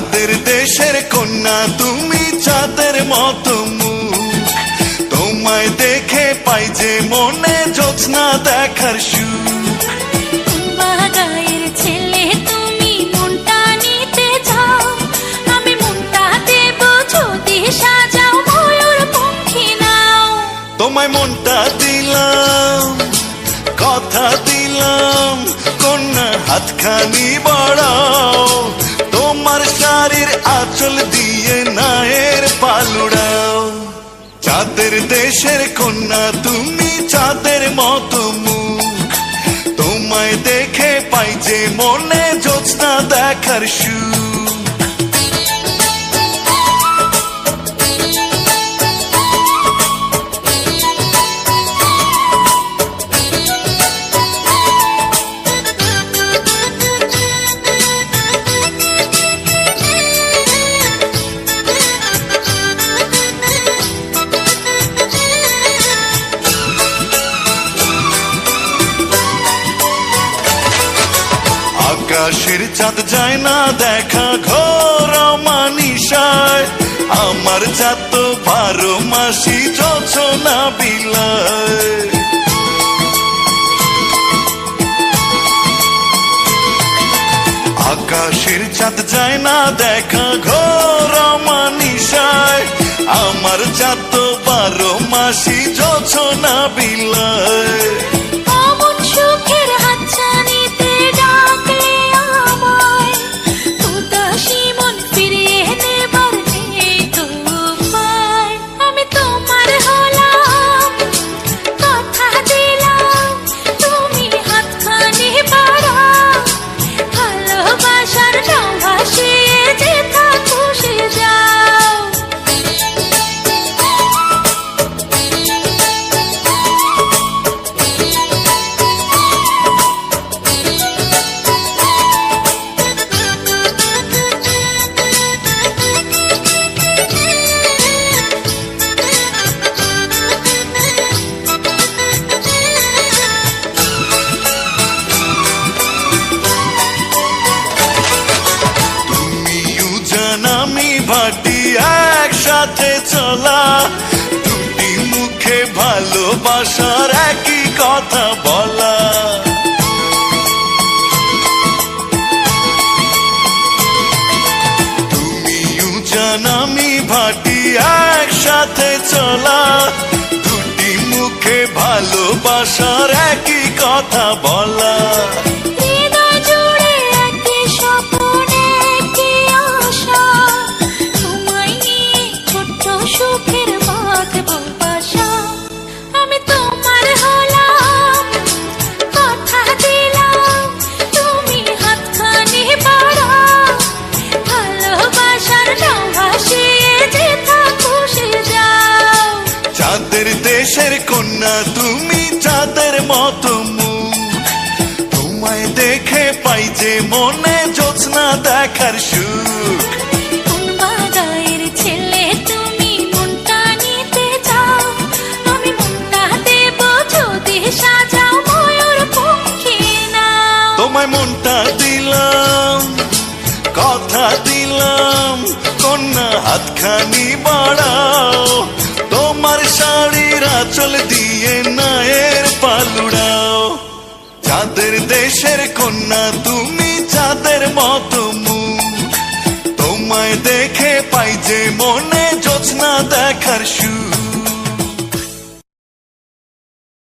চাঁদের দেশের কন্যা তুমি চাঁদের মতো তোমায় দেখে পাই যে মনে জোৎস্না দেখার ময়ূর তোমায় মনটা দিলাম কথা দিলাম কন্যা হাতখানি বাড়াও। আচল আঁচল দিয়ে নায়ের পালুড়াও চাঁদের দেশের কন্যা, তুমি চাঁদের মতো মুখ তোমায় দেখে পাই যে মনে জোৎস্না দেখার সুখ। আকাশের চাঁদ যায় না, দেখা ঘোর মানিসায় আমার চাঁদ তো বারো মাসি যোছনা বিলায়। আকাশের চাঁদ যায় না, দেখা ঘোর মানিসায় আমার চাঁদ তো বারো মাসি যোছনা বিলায়। ভালোবাসার একই কথা বলা। তুমিও জানামি ভাটি একসাথে চলা। দুটি মুখে ভালোবাসার একই কথা বলা। কন্যা তুমি চাঁদের মতো তোমায় দেখে পাই যে মনে জোৎস্না দেখার সুখ। তোমায় মনটা দিলাম কথা দিলাম কন্যা হাতখানি বাড়াও। আঁচল দিয়ে নায়ের পালুড়াও। চাঁদের দেশের কন্যা, তুমি চাঁদের মতো তোমায় দেখে পাই যে মনে জোৎস্না দেখার সুখ